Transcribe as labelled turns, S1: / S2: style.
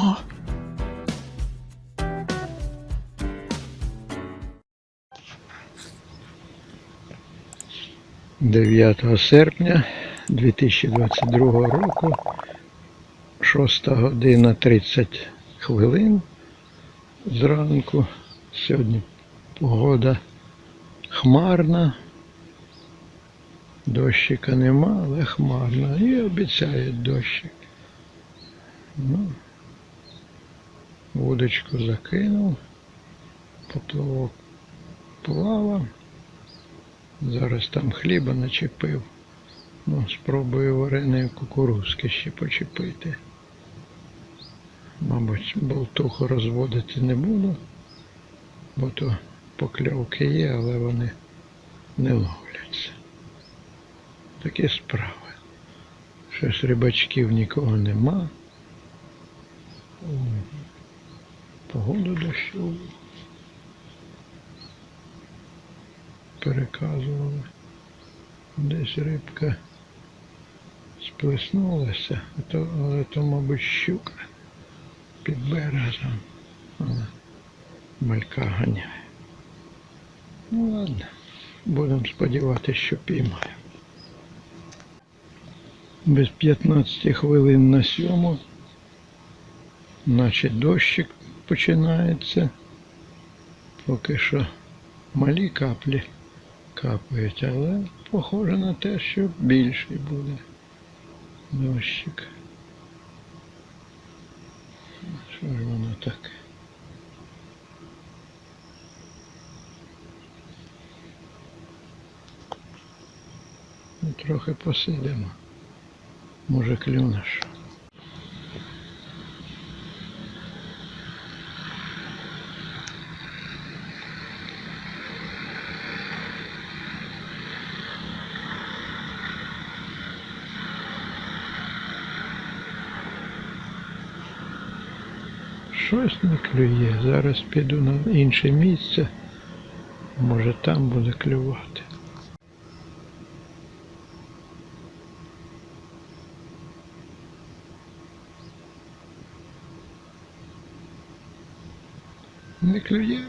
S1: О! Дев'ятого серпня 2022 року, 6 година 30 хвилин зранку. Сьогодні погода хмарна. Дощика нема, але хмарна. І обіцяють дощик. Ну, вудочку закинув, поплавок плавав. Зараз там хліба начепив. Ну, спробую вареної кукурузки ще почепити. Мабуть, болтуху розводити не буду, бо то покльовки є, але вони не ловляться. Такі справи. Щось рибачків нікого нема. Погоду дощову. Переказували. Десь рибка сплеснулася, а то, але то, мабуть, щука під березом. Вона малька ганяє. Ну ладно, будемо сподіватися, що піймає. Без 15 хвилин на сьому, наче дощик починається. Поки що малі каплі капають, але похоже на те, що більший буде дощик. Що ж воно так? Трохи посидимо. Може клюнеш. Щось не клює. Зараз піду на інше місце. Може там буде клювати. Не клює.